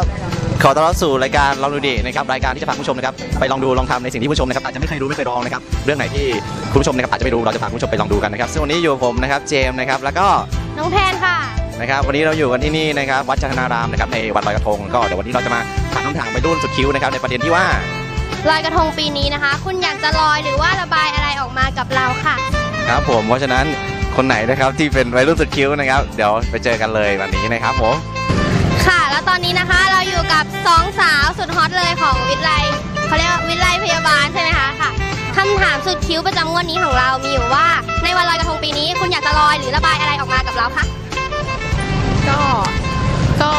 บขอต้อนรับสู่รายการลองดูดีนะครับรายการที่จะพาคุณผู้ชมนะครับไปลองดูลองทำในสิ่งที่คุณผู้ชมนะครับอาจจะไม่เคยรู้ไม่เคยลองนะครับเรื่องไหนที่คุณผู้ชมนะครับอาจจะไม่รู้เราจะพาคุณผู้ชมไปลองดูกันนะครับซึ่งวันนี้อยู่กับผมนะครับเจมส์นะครับแล้วก็น้องแพนค่ะ นะครับวันนี้เราอยู่กันที่นี่นะครับวัดจันทนารามนะครับในวันลอยกระทงก็เดี๋ยววันนี้เราจะมาถามคำถามไปรุ่นสุดคิ้วนะครับในประเด็นที่ว่า ลอยกระทงปีนี้นะคะ คุณอยากจะลอยหรือว่าระบายอะไรออกมากับเราค่ะ ครับผมเพราะฉะนั้นคนไหนนะครับที่เป็นวัยรุ่นสุดคิ้วนะครับ เดี๋ยวไปเจอกันเลยวันนี้นะครับผมค่ะแล้ว ตอนนี้นะคะเราอยู่กับสองสาวสุดฮอตเลยของวิทยาลัยเขาเรียกว่าวิทยาลัยพยาบาลใช่ไหมคะค่ะคำถามสุดคิ้วประจำงวดนี้ของเรามีอยู่ว่า ในวันลอยกระทงปีนี้ คุณอยากจะลอยหรือระบายอะไรออกมากับเราคะก็ก็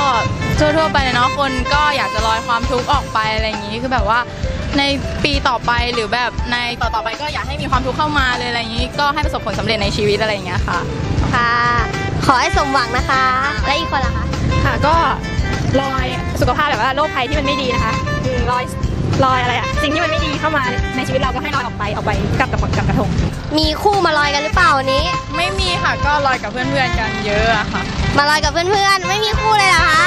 ทั่วๆไปเลยเนาะคนก็อยากจะลอยความทุกข์ออกไปอะไรอย่างนี้คือแบบว่าในปีต่อไปหรือแบบในต่อๆไปก็อยากให้มีความทุกข์เข้ามาเลยอะไรอย่างนี้ ก็ให้ประสบผลสำเร็จในชีวิตอะไรอย่างเงี้ยค่ะค่ะ ขอให้สมหวังนะคะ และอีกคนล่ะคะค่ะก็ ลอยสุขภาพแบบว่าโรคภัยที่มันไม่ดีนะคะคือลอยลอยอะไรอะสิ่งที่มันไม่ดีเข้ามาในชีวิตเราก็ให้ลอยออกไปออกไปกับกับกับกระทง มีคู่มาลอยกันหรือเปล่าวันนี้ ไม่มีค่ะก็ลอยกับเพื่อนๆกันเยอะอะค่ะ มาลอยกับเพื่อนๆ ไม่มีคู่เลยเหรอคะ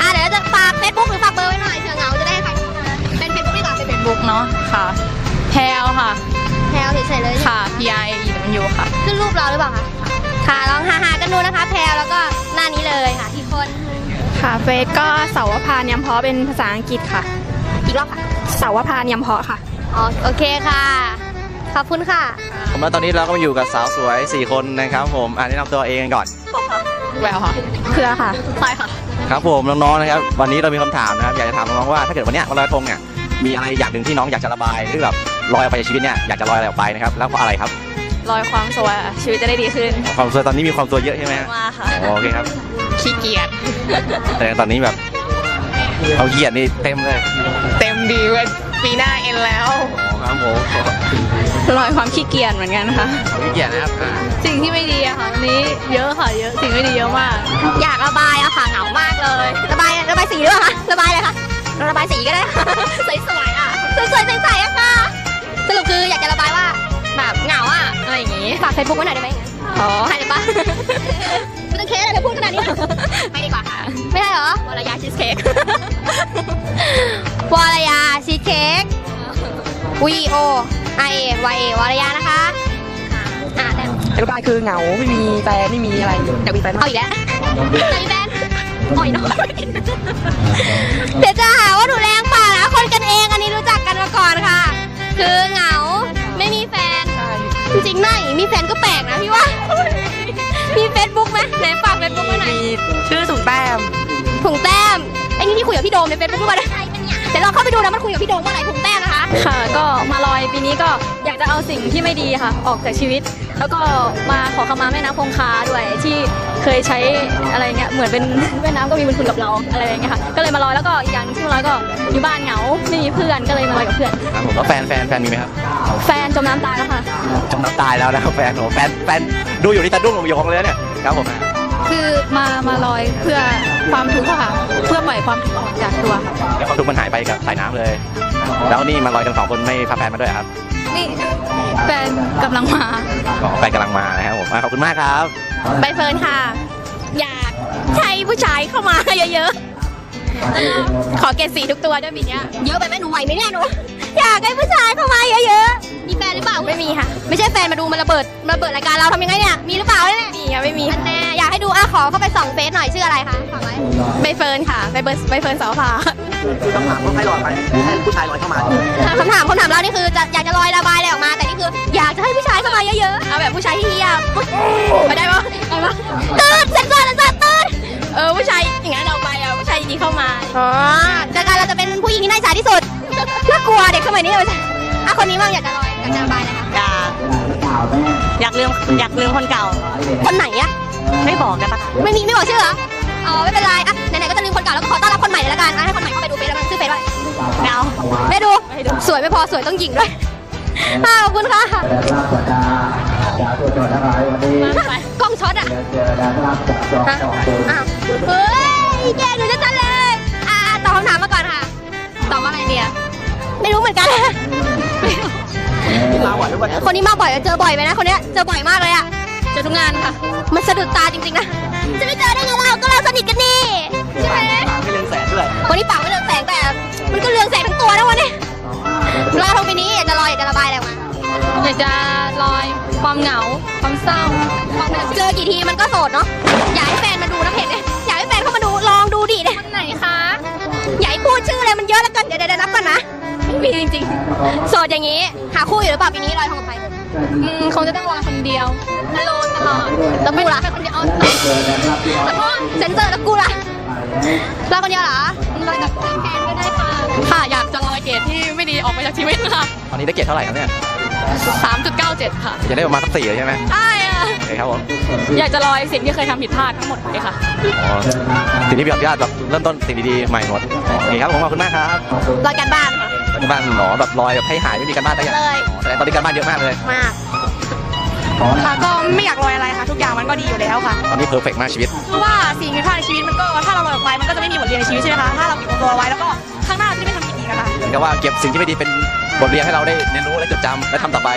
อะเดี๋ยวจะฝากเฟซบุ๊กหรือฝากเบอร์ไว้หน่อยเผื่อเหงาจะได้ให้ใครโทรมาเป็นเฟซบุ๊กดีกว่าเป็นเฟซบุ๊กบุ๊กเนาะค่ะแพลวค่ะแพลวเฉยๆเลยค่ะ P I E W ค่ะขึ้นรูปเราหรือเปล่าคะค่ะลองหาๆกันดูนะคะ แพลวแล้วก็หน้านี้เลยค่ะอีกคน ค่ะ เฟซก็เสาวพานยำเพาะเป็นภาษาอังกฤษค่ะ อีกรอบค่ะ เสาวพานยำเพาะค่ะ อ๋อโอเคค่ะ ขอบคุณค่ะผมแล้วตอนนี้เราก็มาอยู่กับสาวสวย 4 คนนะครับผมอ่าแนะนำตัวเองกันก่อน แววค่ะ เครือค่ะใช่ค่ะ ครับผมน้องๆนะครับ วันนี้เรามีคำถามนะครับอยากจะถามน้องๆว่าถ้าเกิดวันเนี้ยวันลอยกระทงเนี่ยมีอะไรอย่างหนึ่งที่น้องอยากจะระบายหรือแบบลอยออกไปจากชีวิตเนี่ยอยากจะลอยอะไรออกไปนะครับแล้วเพราะอะไรครับ ลอยความสวยอะชีวิตจะได้ดีขึ้น ความสวยตอนนี้มีความสวยเยอะใช่ไหมฮะมากค่ะ อ๋อโอเคครับ ขี้เกียจ แต่ตอนนี้แบบเอาเหยียดนี่เต็มเลยเต็มดีเว้ยปีหน้าเอ็นแล้วอ๋อครับผมลอยความขี้เกียจเหมือนกันค่ะเอาเหยียดนะครับอ่าสิ่งที่ไม่ดีอะค่ะวันนี้เยอะค่ะเยอะสิ่งไม่ดีเยอะมาก อยากระบายอะค่ะเหงามากเลย ระบายระบายสี เฟซบุ๊กไว้หน่อยได้ไหมอ๋อให้เลยปะไม่ต้องเคสอะไรพูดขนาดนี้ไม่ดีกว่าค่ะ ไม่ได้เหรอวรยาชีสเค้กวรยาชีสเค้ก V O I A Y A วรยานะคะอ่าแต่อธิบายคือเหงาไม่มีแฟนไม่มีอะไรอยากมีแฟนเอาอีกแล้วใจแบนอ่อยน้อยเดี๋ยวจะหาว่าหนูแรง ก็แปลกนะพี่ว่า มีเฟซบุ๊กไหมไหนฝากเฟซบุ๊กไว้หน่อยชื่อสุนแต้มถุงแต้มไอ้นี่ที่คุยกับพี่โดมในเฟซบุ๊กด้วยนะเดี๋ยวเราเข้าไปดูนะมันคุยกับพี่โดมว่าอะไรถุงแต้มนะคะ ค่ะ ก็มาลอยปีนี้ก็อยากจะเอาสิ่งที่ไม่ดีค่ะ ออกจากชีวิต แล้วก็มาขอขมาแม่น้ำคงคาด้วยที่ เคยใช้อะไรเงี้ยเหมือนเป็นแม่น้ำก็มีบุญคุณกับเราอะไรอย่างเงี้ยค่ะก็เลยมาลอยแล้วก็อีกอย่างที่มาลอยก็อยู่บ้านเหงาไม่มีเพื่อนก็เลยมาลอยกับเพื่อน ครับผมแล้วแฟนแฟนแฟนมีไหมครับแฟนจมน้ำตายแล้วค่ะจมน้ำตายแล้วนะครับแฟนโอ้แฟนแฟนดูอยู่นี่ตะดุ้งลงยองเลยเนี่ยครับผมคือมามาลอยเพื่อความทุกข์อะค่ะ เพื่อปล่อยความทุกข์ออกจากตัวเดี๋ยวความทุกข์มันหายไปกับสายน้ำเลย แล้วนี่มาลอยกันสองคนไม่พาแฟนมาด้วยครับนี่แฟนกำลังมาอ๋อแฟนกำลังมานะครับผมอะขอบคุณมากครับ ใบเฟิร์นค่ะ อยากใช้ผู้ชายเข้ามาเยอะๆ ขอเกรดสีทุกตัวด้วยปีเนี้ยเยอะไปไหมหนูไหวไหมเนี่ยหนู อยากให้ผู้ชายเข้ามาเยอะๆ มีแฟนหรือเปล่า ไม่มีค่ะ ไม่ใช่แฟนมาดูมันระเบิดระเบิดรายการเราทำยังไงเนี่ย มีหรือเปล่าเนี่ยมีค่ะไม่มีอันแน่อยากให้ดูอะขอเข้าไปส่องเฟซหน่อยชื่ออะไรคะฝากไว้ใบเฟิร์นค่ะใบเบิร์นใบเฟิร์นสาวผาคำถามว่าใครลอยไปให้ผู้ชายลอยเข้ามาคำถามคำถามเรานี่คือจะอยากจะลอยระบายอะไรออกมา แต่นี่คือ ผู้ชายที่เฮียๆไม่ได้ปะได้ปะตื่นเซนเซอร์เซนเซอร์ตื่นเออผู้ชายอย่างนั้นเอาไปอะผู้ชายดีๆเข้ามาอ๋อจากการเราจะเป็นผู้หญิงที่น่าอิจฉาที่สุดน่ากลัวเด็กสมัยนี้เลยอะคนนี้บ้างอยากจะลอยอยากจะระบายนะคะอยากอยากลืมอยากลืมคนเก่า คนไหนอะไม่บอกได้ปะคะไม่มีไม่บอกชื่อเหรออ๋อไม่เป็นไรอะไหนๆก็จะลืมคนเก่าแล้วก็ขอต้อนรับคนใหม่เลยละกันอะให้คนใหม่เข้าไปดูเฟซแล้วกันชื่อเฟซว่าอะไรไม่เอาไม่ดูสวยไม่พอสวยต้องหญิงด้วยอะ ขอบคุณค่ะกล้องช็อตอะฮะอ้าวเฮ้ยแกหนูจะจันเลยอะตอบคำถามมาก่อนค่ะตอบว่าอะไรเดียไม่รู้เหมือนกันมาบ่อยทุกวันคนนี้มาบ่อยเจอบ่อยไหมนะคนเนี้ยเจอบ่อยมากเลยอะเจอทุกงานค่ะ มันสะดุดตาจริงๆนะจะไม่เจอได้ไงเราก็เราสนิทกันนี่ใช่ไหมไม่เลี้ยงแสนด้วยวันนี้ปากไม่เรืองแสงแต่มันก็เรืองแสง ความเหงา ความเศร้าความแบบเจอกี่ทีมันก็โสดเนาะอยากให้แฟนมาดูนะเพจเนี่ยอยากให้แฟนเข้ามาดูลองดูดิเนี่ยไหนคะอย่าให้พูดชื่อเลยมันเยอะแล้วกันเดี๋ยวเดี๋ยวเดี๋ยวนับก่อนนะไม่มีจริงๆโสดอย่างนี้ หาคู่อยู่หรือเปล่าปีนี้ลอยทองกับใครอืมคงจะต้องลอยคนเดียวตลอดตลอดแล้วกูล่ะคนเดียวแล้วก็เซนเซอร์แล้วกูล่ะลอยคนเดียวเหรอลอยกับแฟนก็ได้ค่ะ ค่ะอยากจะลอยเกรดที่ไม่ดีออกไปจากชีวิตค่ะ ตอนนี้ได้เกรดเท่าไหร่ครับเนี่ย 3.97 ค่ะ จะได้ประมาณสักสี่เลยใช่ไหมใช่อะโอเคครับผมอยากจะลอยสิ่งที่เคยทำผิดพลาดทั้งหมดไปค่ะ อ๋อสิ่งที่พี่อนุญาตแบบเริ่มต้นสิ่งดีๆใหม่หมดโอเคครับผมขอบคุณมากครับลอยกันบ้านค่ะ ปัจจุบันหนอแบบลอยแบบให้หายไม่มีการบ้านได้ยังเลย อ๋อแสดงตอนนี้การบ้านเยอะมากเลย มากค่ะก็ไม่อยากลอยอะไรค่ะ ทุกอย่างมันก็ดีอยู่แล้วค่ะ ตอนนี้เพอร์เฟกมากชีวิตเพราะว่าสิ่งผิดพลาดในชีวิตมันก็ถ้าเราลอยออกไปมันก็จะไม่มีบทเรียนในชีวิตใช่ไหมคะ ถ้าเราเก็บตัวไว้แล้วก็ข้างหน้าเราจะไม่ทำผิดอีกอะค่ะเหมือนกับว่าเก็บสิ่งที่ไม่ดีเป็น บทเรียนให้เราได้เรียนรู้และจดจำและทำต่อไป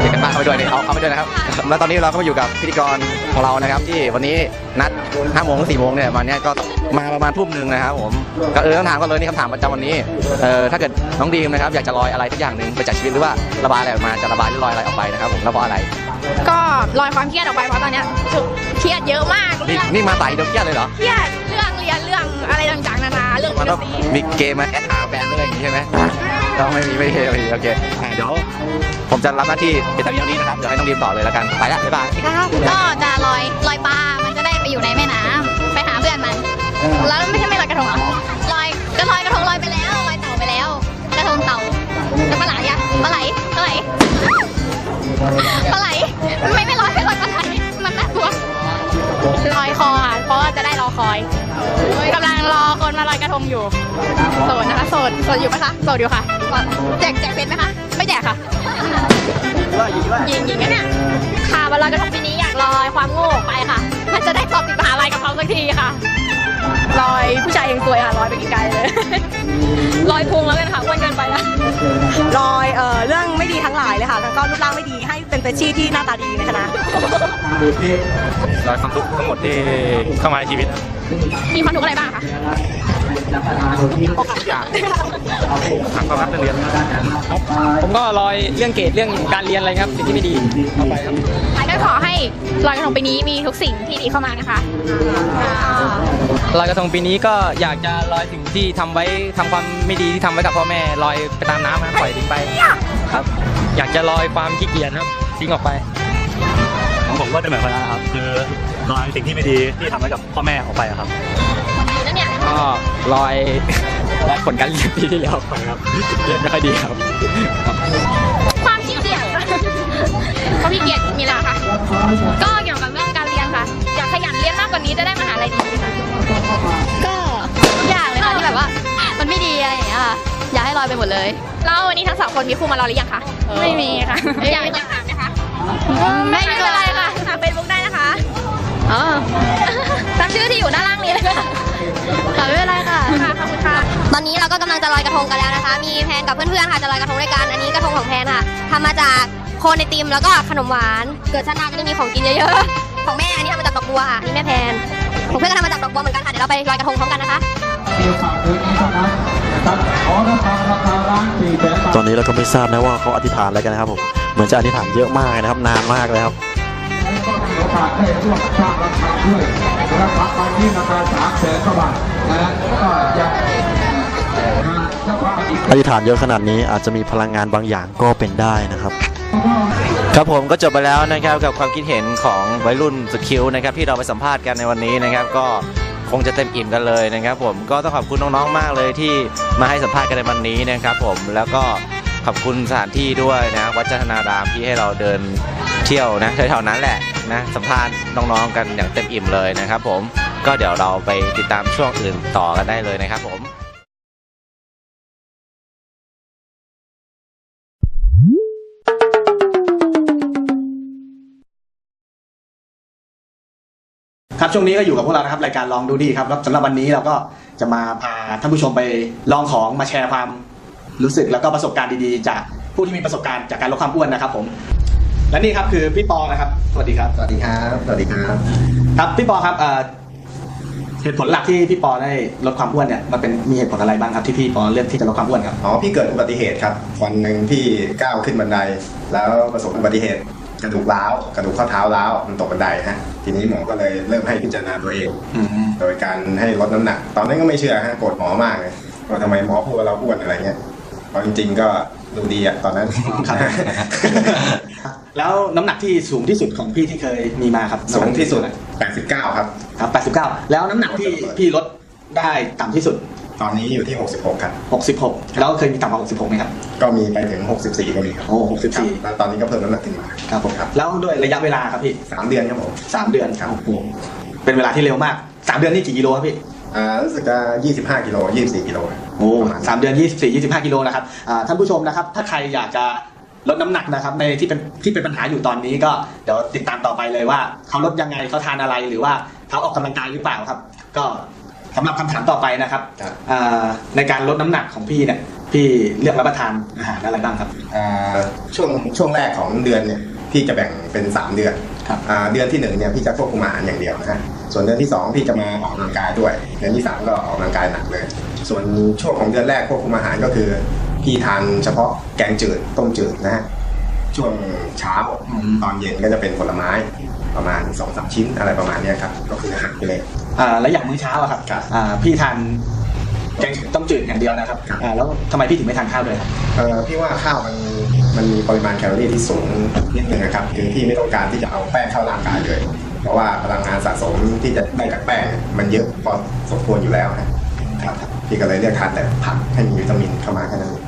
เก็บกันบ้านเข้าไปด้วยนี่เอาเข้าไปด้วยนะครับ แล้วตอนนี้เราก็มาอยู่กับพิธีกรของเรานะครับ ที่วันนี้นัด5โมงถึง4โมงเนี่ยมาเนี่ยก็มาประมาณทุ่มหนึ่งนะครับผมก็เออต้องถามกันเลยนี่คำถามประจำวันนี้เออถ้าเกิดน้องดีมนะครับอยากจะลอยอะไรสักอย่างหนึ่งไปจากชีวิตหรือว่าระบายอะไรออกมาจะระบายหรือลอยอะไรออกไปนะครับผมแล้วเพราะอะไร ก็ลอยความเครียดออกไปเพราะตอนเนี้ยเครียดเยอะมากนี่เรื่องนี่มาไต่เดี๋ยวเครียดเลยเหรอเครียดเรื่องเรียนเรื่องอะไรต่างๆนานาเรื่องมันดต้องนตรีมีเกมมาแอดหาแฟนอะไรอย่างงี้ใช่ไหม ต้องไม่มีไม่มีไม่มีโอเคอะเดี๋ยวผมจะรับหน้าที่เป็นตำแหน่งนี้นะครับ เดี๋ยวให้น้องดีมต่อเลยแล้วกัน ไปละบ๊ายบาย ก็จะลอยลอยปลา มันจะได้ไปอยู่ในแม่น้ำไปหาเพื่อนมัน แล้วไม่ใช่ไม่ลอยกระทงเหรอลอยก็ลอยกระทงลอยไปแล้วลอยเต่าไปแล้ว กระทงเต่าแล้วปลาไหลอะปลาไหลปลาไหลปลาไหลไม่ไม่ลอยไม่ลอยปลาไหลมันน่ากลัวลอยคอค่ะเพราะว่าจะได้รอคอยกำลังรอคนมาลอยกระทงอยู่โสดนะคะโสดโสดอยู่ปะคะโสดอยู่ค่ะ แจกแจกเป็นไหมคะ ไม่แจกค่ะยิงยิงกันเนี่ยค่ะวันลอยกระทงปีนี้อยากลอยความโง่ออกไปค่ะ มันจะได้สอบติดมหาลัยกับเขาสักทีค่ะลอยผู้ชายยังสวยค่ะลอยไปไกลๆเลยลอยพุงแล้วกันค่ะอ้วนเกินไปแล้วลอยเอ่อเรื่องไม่ดีทั้งหลายเลยค่ะแล้วก็รูปร่างไม่ดีให้เป็นเฟชชี่ที่หน้าตาดีในคณะรอยความทุกข์ทั้งหมดที่เข้ามาในชีวิต มีความทุกข์อะไรบ้างคะ ทุกอย่างหาความรักเรื่องเรียนผมก็ลอยเรื่องเกรดเรื่องการเรียนอะไรครับสิ่งที่ไม่ดีเอาไปครับก็ขอให้ลอยกระทงปีนี้มีทุกสิ่งที่ดีเข้ามานะคะลอยกระทงปีนี้ก็อยากจะลอยสิ่งที่ทำไว้ทำความไม่ดีที่ทำไว้กับพ่อแม่ลอยไปตามน้ำนะปล่อยทิ้งไปครับ อยากจะลอยความขี้เกียจครับทิ้งออกไปของผมก็จะเหมือนกันนะครับ คือลอยสิ่งที่ไม่ดีที่ทำไว้กับพ่อแม่ออกไปอะครับ ก็ลอยลอยผลการเรียนปีที่แล้วไปครับเรียนไม่ค่อยดีครับ ความขี้เกียจความขี้เกียจมีอะไรคะก็เกี่ยวกับเรื่องการเรียนค่ะ อยากขยันเรียนมากกว่านี้จะได้มหาลัยดีค่ะก็ทุกอย่างเลยค่ะที่แบบว่า มันไม่ดีอะไรอย่างเงี้ยค่ะอยากให้ลอยไปหมดเลยแล้ววันนี้ทั้งสองคนมีคู่มารอหรือยังคะไม่มีค่ะอยากอยากถามไหมคะไม่เป็นไรค่ะถามเฟซบุ๊กได้นะคะอ๋อตามชื่อที่อยู่ด้านล่างนี้เลยค่ะ ค่ะไม่เป็นไรค่ะ ค่ะขอบคุณค่ะ ตอนนี้เราก็กำลังจะลอยกระทงกันแล้วนะคะ มีแพนกับเพื่อนๆค่ะจะลอยกระทงด้วยกันอันนี้กระทงของแพนค่ะทำมาจากโคนไอติมแล้วก็ขนมหวาน เกิดชาติหน้าจะได้มีของกินเยอะๆ ของแม่อันนี้ทำมาจากดอกบัวค่ะอันนี่แม่แพนของเพื่อนก็ทำมาจากดอกบัวเหมือนกันค่ะเดี๋ยวเราไปลอยกระทงพร้อมกันนะคะตอนนี้เราก็ไม่ทราบนะว่าเขาอธิษฐานอะไรกันนะครับผม เหมือนจะอธิษฐานเยอะมากเลยนะครับ นานมากเลยครับ อธิษฐานเยอะขนาดนี้อาจจะมีพลังงานบางอย่างก็เป็นได้นะครับ ครับผมก็จบไปแล้วนะครับกับความคิดเห็นของวัยรุ่นสุดคิ้วนะครับที่เราไปสัมภาษณ์กันในวันนี้นะครับ ก็คงจะเต็มอิ่มกันเลยนะครับผมก็ต้องขอบคุณน้องๆมากเลยที่มาให้สัมภาษณ์กันในวันนี้นะครับผมแล้วก็ขอบคุณสถานที่ด้วยนะวัดจันทนารามที่ให้เราเดินเที่ยวนะแถวๆนั้นแหละ นะสัมภาษณ์น้องๆกันอย่างเต็มอิ่มเลยนะครับ ผมก็เดี๋ยวเราไปติดตามช่วงอื่นต่อกันได้เลยนะครับ ผมครับช่วงนี้ก็อยู่กับพวกเรานะครับรายการลองดูดีครับแล้วสำหรับวันนี้เราก็จะมาพาท่านผู้ชมไปลองของมาแชร์ความรู้สึกแล้วก็ประสบการณ์ดีๆ จากผู้ที่มีประสบการณ์จากการลดความอ้วนนะครับ ผม และนี่ครับคือพี่ปอนะครับ สวัสดีครับ สวัสดีครับ สวัสดีครับ ครับพี่ปอครับเอ่อเหตุผลหลักที่พี่ปอได้ลดความอ้วนเนี่ยมันเป็นมีเหตุผลอะไรบ้างครับที่พี่ปอเลือกที่จะลดความอ้วนครับ อ๋อ พี่เกิดอุบัติเหตุครับ วันหนึ่งพี่ก้าวขึ้นบันได แล้วประสบอุบัติเหตุกระดูกร้าว กระดูกข้อเท้าร้าว มันตกบันไดฮะ ทีนี้หมอก็เลยเริ่มให้พิจารณาตัวเอง อืม โดยการให้ลดน้ำหนัก ตอนนั้นก็ไม่เชื่อฮะ โกรธหมอมากเลยว่าทำไมหมอพูดว่าเราอ้วนอะไรเงี้ยเพราะจริงๆก็ ดูดีอะตอนนั้นครับแล้วน้ำหนักที่สูงที่สุดของพี่ที่เคยมีมาครับสูงที่สุด89 ครับ ครับ 89 แล้วน้ำหนักที่พี่ลดได้ต่ำที่สุด ตอนนี้อยู่ที่ 66 ครับ 66 แล้วเคยมีต่ำกว่า66ไหมครับ ก็มีไปถึง 64 ก็มีครับโอ้64ครับแล้วตอนนี้ก็เพิ่มน้ำหนักขึ้นมาครับผมครับ แล้วด้วยระยะเวลาครับพี่สามเดือนครับผมสามเดือนครับโอ้โหเป็นเวลาที่เร็วมากสามเดือนนี่กี่กิโลครับพี่ อ่ารู้สึกจะ25กิโล24กิโลโอ้ประมาณสามเดือนยี่สิบสี่ยี่สิบห้ากิโลนะครับอ่าท่านผู้ชมนะครับ ถ้าใครอยากจะลดน้ำหนักนะครับในที่เป็นที่เป็นปัญหาอยู่ตอนนี้ก็เดี๋ยวติดตามต่อไปเลยว่าเขาลดยังไงเขาทานอะไรหรือว่าเขาออกกำลังกายหรือเปล่าครับ ก็สำหรับคำถามต่อไปนะครับครับ อ่าในการลดน้ำหนักของพี่เนี่ยพี่เลือกรับประทานอาหารอะไรบ้างครับ อ่าช่วงช่วงแรกของเดือนเนี่ยพี่จะแบ่งเป็น 3 เดือนครับ อ่าเดือนที่1เนี่ยพี่จะควบคุมอาหารอย่างเดียวนะฮะ ส่วนเดือนที่ 2 พี่จะมาออกกำลังกายด้วย เดือนที่ 3 ก็ออกกำลังกายหนักเลย ส่วนช่วงของเดือนแรกควบคุมอาหารก็คือ พี่ทานเฉพาะแกงจืดต้มจืดนะฮะช่วงเช้าอืมตอนเย็นก็จะเป็นผลไม้ประมาณ2อสชิ้นอะไรประมาณเนี้ยครับ ก็คือหักไปเลยอ่าแล้วอย่างมื้อเช้าอะครับครับอ่าพี่ทานแกงต้มจืดอย่างเดียวนะครับครับอ่าแล้วทำไมพี่ถึงไม่ทานข้าวเลยครับเอ่อพี่ว่าข้าวมันมันมีปริมาณแคลอรี่ที่สูงนิดนึงนะครับคือพี่ไม่ต้องการที่จะเอาแป้งเข้าร่างกายเลย เพราะว่าพลังงานสะสมที่จะได้จากแป้งเนี่ยมันเยอะพอสมควรอยู่แล้วนะครับพี่ก็เลยเลือกทานแต่ผักให้มีวิตามินเข้ามาแค่นั้นเอง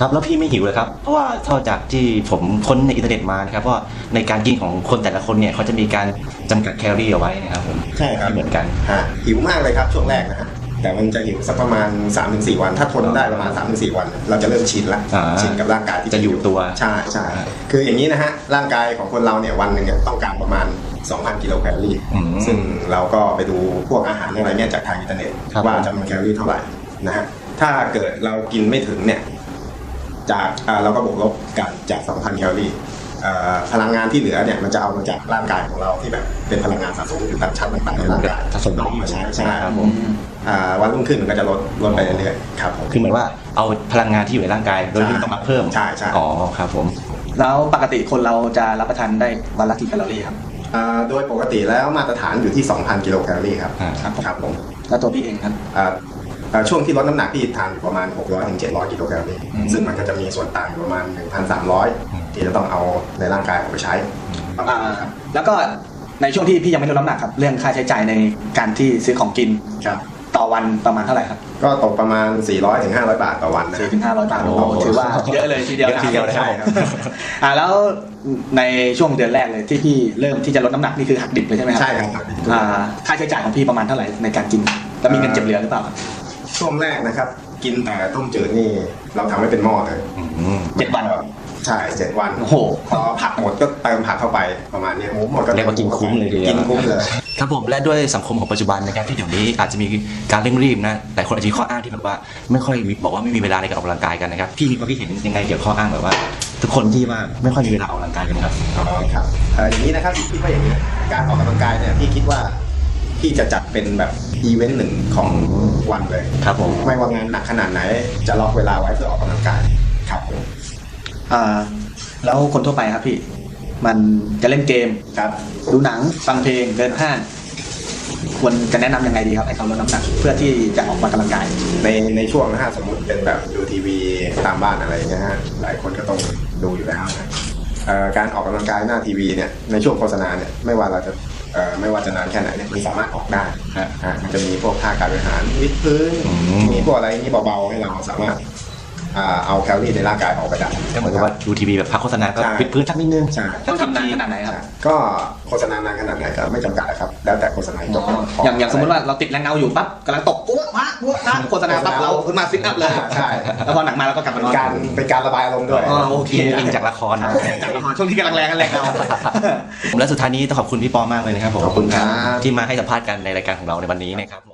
ครับแล้วพี่ไม่หิวเลยครับ เพราะว่าเท่าจากที่ผมค้นในอินเทอร์เน็ตมานะครับว่าในการกินของคนแต่ละคนเนี่ยเขาจะมีการจำกัดแคลอรี่เอาไว้นะครับผมใช่ครับไม่เหมือนกันฮะหิวมากเลยครับช่วงแรกนะฮะแต่มันจะหิวสักประมาณ 3-4 วัน ถ้าทนได้ประมาณ 3-4 วัน เราจะเริ่มชินละอ่าชินกับร่างกายที่จะอยู่ตัวใช่ใช่คืออย่างนี้นะฮะร่างกายของคนเราเนี่ยวันหนึ่งเนี่ยต้องการประมาณ 2,000 กิโลแคลอรี่ อืมซึ่งเราก็ไปดูพวกอาหารอะไรเนี่ยจากทางอินเทอร์เน็ตครับว่าจำนวนแคลอรี่เท่าไหร่นะฮะ ถ้าเกิดเรากินไม่ถึงเนี่ย จากอ่าเราก็บวกลบกันจาก 2,000 แคลอรี่เอ่อพลังงานที่เหลือเนี่ยมันจะเอามาจากร่างกายของเราที่แบบเป็นพลังงานสะสมอยู่ตามชั้นต่างๆในร่างกายสะสมเอามาใช้ใช่ครับผมอ่าวันรุ่งขึ้นมันก็จะลดลดไปเรื่อยๆครับผม คือเหมือนว่าเอาพลังงานที่อยู่ในร่างกายโดยที่ไม่ต้องมาเพิ่มใช่ใช่ อ๋อครับผม แล้วปกติคนเราจะรับประทานได้วันละกี่แคลอรี่ครับอ่า โดยปกติแล้วมาตรฐานอยู่ที่ 2,000 กิโลแคลอรี่ครับอ่าครับครับผมแล้วตัวพี่เองครับอ่าอ่าช่วงที่ลดน้ำหนักพี่ทานอยู่ประมาณ 600ถึง700 กิโลแคลอรี่อืมซึ่งมันก็จะมีส่วนต่างอยู่ประมาณ 1,300 ที่จะต้องเอาในร่างกายเอาไปใช้ประมาณอ่านี้ครับแล้วก็ในช่วงที่พี่ยังไม่ลดน้ำหนักครับ เรื่องค่าใช้จ่ายในการที่ซื้อของกินครับ ต่อวันประมาณเท่าไหร่ครับก็ตกประมาณ 400ถึง500 บาทต่อวันนะ สี่ถึงห้าร้อยบาทโอ้โอ้ถือว่าเยอะเลยทีเดียวเยอะทีเดียวนะใช่ครับ อ่าแล้วในช่วงเดือนแรกเลยที่พี่เริ่มที่จะลดน้ำหนักนี่คือหักดิบเลยใช่ไหมครับใช่ครับ อ่าค่าใช้จ่ายของพี่ประมาณเท่าไหร่ในการกินแล้วมีเงินเก็บเหลือหรือเปล่าครับช่วงแรกนะครับ กินแต่ต้มจืดนี่เราทำให้เป็นหม้อเลยอืมเจ็ดวัน ใช่เจ็ดวันโอ้โหพอผักหมดก็เติมผักเข้าไปประมาณนี้หมูหมดก็เรียกว่ากินคุ้มเลยทีเดียวกินคุ้มเลยครับผมและด้วยสังคมของปัจจุบันนะครับที่เดี๋ยวนี้อาจจะมีการเร่งรีบนะหลายคนอาจจะมีข้ออ้างที่แบบว่า ไม่ค่อยมีบอกว่าไม่มีเวลาในการออกกำลังกายกันนะครับพี่มีความคิดเห็นยังไงเกี่ยวกับข้ออ้างแบบว่า ทุกคนที่ว่าไม่ค่อยมีเวลาออกกำลังกายกันนะครับอ๋อครับเอ่ออย่างนี้นะครับพี่คิดว่าอย่างนี้การออกกำลังกายเนี่ยพี่คิดว่าพี่จะจัดเป็นแบบอีเวนต์หนึ่งของวันเลย ครับผม ไม่ว่างานหนักขนาดไหน จะล็อกเวลาไว้เพื่อออกกำลังกายครับผม อ่าแล้วคนทั่วไปครับพี่ มันจะเล่นเกมครับ ดูหนังฟังเพลงเดินห้างควรจะแนะนำยังไงดีครับให้เขาลดน้ำหนักเพื่อที่จะออกมากำลังกาย ในในช่วงนะฮะสมมติเป็นแบบดูทีวีตามบ้านอะไรอย่างเงี้ยฮะหลายคนก็ต้องดูอยู่แล้วนะเอ่อการออกกำลังกายหน้าทีวีเนี่ยในช่วงโฆษณาเนี่ยไม่ว่าเราจะเอ่อไม่ว่าจะนานแค่ไหนเนี่ยมันสามารถออกได้ฮะฮะมันจะมีพวกท่าการบริหารวิดพื้นอืมมีพวกอะไรนี่เบาๆให้เราสามารถอ่า เอาแคลอรี่ในร่างกายออกไปได้ก็เหมือนกับว่าดูทีวีแบบพักโฆษณาก็ใช่ปิดพื้นสักนิดนึงใช่ต้องทำนานขนาดไหนครับก็โฆษณานานขนาดไหนก็ไม่จำกัดนะครับ แล้วแต่โฆษณาจบอย่างอย่างสมมติว่าเราติดแรงเงาอยู่ปั๊บกำลังตกปุ๊บมาปุ๊บมาโฆษณาปั๊บเราขึ้นมาซิทอัพเลยใช่แล้วพอหนังมาเราก็กลับมาเป็นนอนการเป็นการระบายอารมณ์ด้วยอ๋อโอเคอิงจากละครนะช่วงที่กำลังแรงกันแรงเงาและสุดท้ายนี้ต้องขอบคุณพี่ปอมากเลยนะครับผมขอบคุณครับที่มาให้สัมภาษณ์กันในรายการของเราในวันนี้นะครับผม